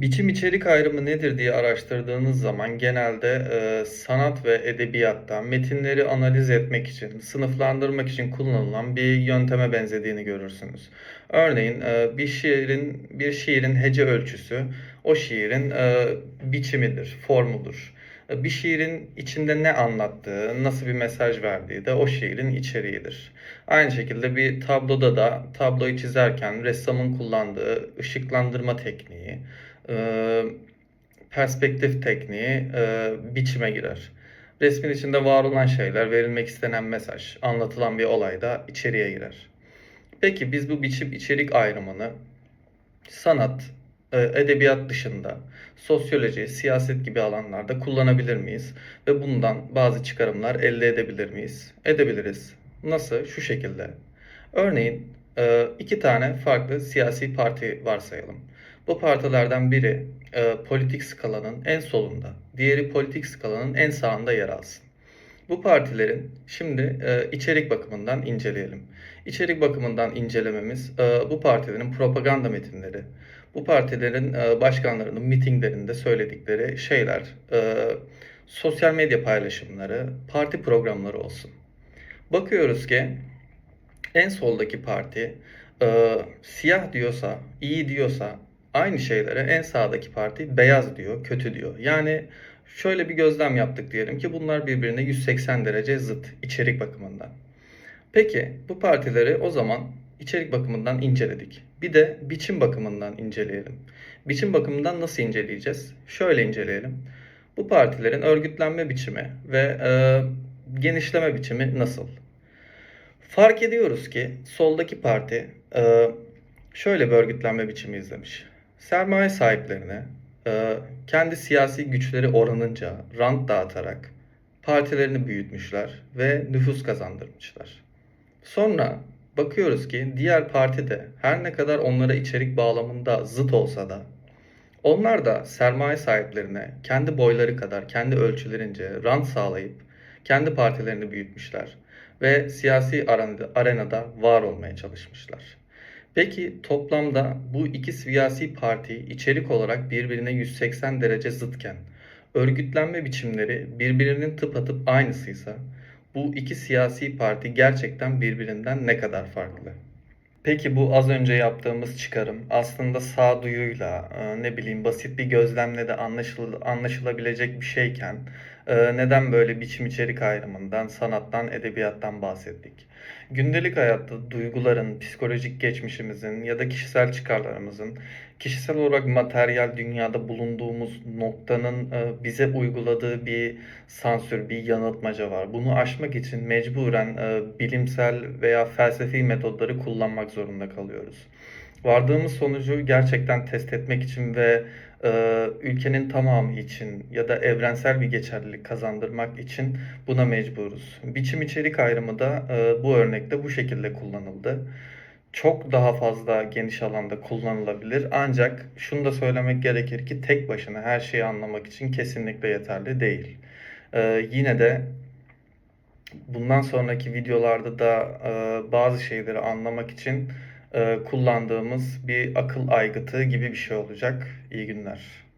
Biçim içerik ayrımı nedir diye araştırdığınız zaman genelde e, sanat ve edebiyatta metinleri analiz etmek için, sınıflandırmak için kullanılan bir yönteme benzediğini görürsünüz. Örneğin e, bir şiirin bir şiirin hece ölçüsü o şiirin e, biçimidir, formudur. E, Bir şiirin içinde ne anlattığı, nasıl bir mesaj verdiği de o şiirin içeriğidir. Aynı şekilde bir tabloda da tabloyu çizerken ressamın kullandığı ışıklandırma tekniği, e, perspektif tekniği e, biçime girer. Resmin içinde var olan şeyler, verilmek istenen mesaj, anlatılan bir olay da içeriye girer. Peki biz bu biçim içerik ayrımını sanat, e, edebiyat dışında sosyoloji, siyaset gibi alanlarda kullanabilir miyiz? Ve bundan bazı çıkarımlar elde edebilir miyiz? Edebiliriz. Nasıl? Şu şekilde. Örneğin e, iki tane farklı siyasi parti varsayalım. Bu partilerden biri e, politik skalanın en solunda, diğeri politik skalanın en sağında yer alsın. Bu partilerin şimdi e, içerik bakımından inceleyelim. İçerik bakımından incelememiz e, bu partilerin propaganda metinleri, bu partilerin e, başkanlarının mitinglerinde söyledikleri şeyler, e, sosyal medya paylaşımları, parti programları olsun. Bakıyoruz ki en soldaki parti e, siyah diyorsa, iyi diyorsa aynı şeylere en sağdaki parti beyaz diyor, kötü diyor. Yani şöyle bir gözlem yaptık diyelim ki bunlar birbirine 180 derece zıt içerik bakımından. Peki bu partileri o zaman içerik bakımından inceledik. Bir de biçim bakımından inceleyelim. Biçim bakımından nasıl inceleyeceğiz? Şöyle inceleyelim. Bu partilerin örgütlenme biçimi ve e, genişleme biçimi nasıl? Fark ediyoruz ki soldaki parti e, şöyle bir örgütlenme biçimi izlemiş. Sermaye sahiplerine e, kendi siyasi güçleri oranınca rant dağıtarak partilerini büyütmüşler ve nüfus kazandırmışlar. Sonra bakıyoruz ki diğer parti de her ne kadar onlara içerik bağlamında zıt olsa da onlar da sermaye sahiplerine kendi boyları kadar, kendi ölçülerince rant sağlayıp kendi partilerini büyütmüşler ve siyasi arenada, var olmaya çalışmışlar. Peki toplamda bu iki siyasi parti içerik olarak birbirine 180 derece zıtken örgütlenme biçimleri birbirinin tıpatıp aynısıysa bu iki siyasi parti gerçekten birbirinden ne kadar farklı? Peki bu az önce yaptığımız çıkarım aslında sağduyuyla ne bileyim basit bir gözlemle de anlaşıl anlaşılabilecek bir şeyken neden böyle biçim içerik ayrımından, sanattan, edebiyattan bahsettik? Gündelik hayatta duyguların, psikolojik geçmişimizin ya da kişisel çıkarlarımızın kişisel olarak materyal dünyada bulunduğumuz noktanın e, bize uyguladığı bir sansür, bir yanıltmaca var. Bunu aşmak için mecburen e, bilimsel veya felsefi metodları kullanmak zorunda kalıyoruz. Vardığımız sonucu gerçekten test etmek için ve e, ülkenin tamamı için ya da evrensel bir geçerlilik kazandırmak için buna mecburuz. Biçim içerik ayrımı da e, bu örnekte bu şekilde kullanıldı. Çok daha fazla geniş alanda kullanılabilir ancak şunu da söylemek gerekir ki tek başına her şeyi anlamak için kesinlikle yeterli değil. E, yine de bundan sonraki videolarda da e, bazı şeyleri anlamak için kullandığımız bir akıl aygıtı gibi bir şey olacak. İyi günler.